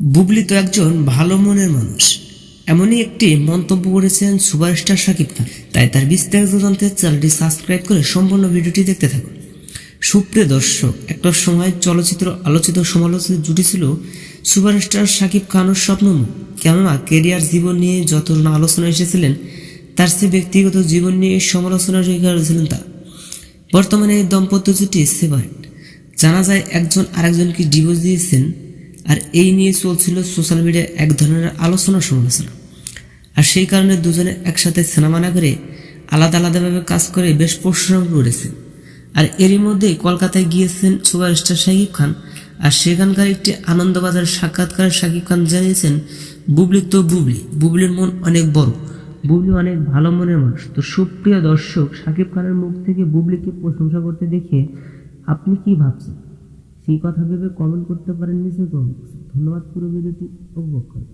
বুবলি তো একজন ভালো মনের মানুষ। এমনই একটি মন্তব্য করেছেন সুপারস্টার সাকিব খান। তাই তার বিস্তারিত জানতে চ্যানেলটি সাবস্ক্রাইব করে সম্পূর্ণ ভিডিওটি দেখতে থাকুন। সুপ্রিয় দর্শক, একটা সময় চলচ্চিত্র আলোচিত সমালোচিত জুটি ছিল সুপারস্টার শাকিব খানের স্বপ্নমুখ কেননা কেরিয়ার জীবন নিয়ে যত না আলোচনা এসেছিলেন, তার চেয়ে ব্যক্তিগত জীবন নিয়ে সমালোচনার শিকার তারা। বর্তমানে এই দম্পত্য জুটি সেপারেট। জানা যায় একজন আরেকজনকে ডিভোর্স দিয়েছেন। আর এই নিয়ে চলছিল সোশ্যাল মিডিয়ায় এক ধরনের আলোচনা সমালোচনা আর সেই কারণে দুজনে একসাথে সিনেমা না করে আলাদা আলাদাভাবে কাজ করে বেশ প্রশংসা করেছেন আর এরই মধ্যেই কলকাতায় গিয়েছেন সুপারস্টার শাকিব খান। আর সেখানকার একটি আনন্দবাজার সাক্ষাৎকারে শাকিব খান জানিয়েছেন, বুবলি তো বুবলি, বুবলির মন অনেক বড়, বুবলি অনেক ভালো মনের মানুষ। তো সুপ্রিয় দর্শক, শাকিব খানের মুখ থেকে বুবলিকে প্রশংসা করতে দেখে আপনি কি ভাবছেন? সেই কথা ভেবে কমেন্ট করতে পারেন নিচে কমেন্ট ধন্যবাদ পুরো ভিডিওটি উপভোগ করুন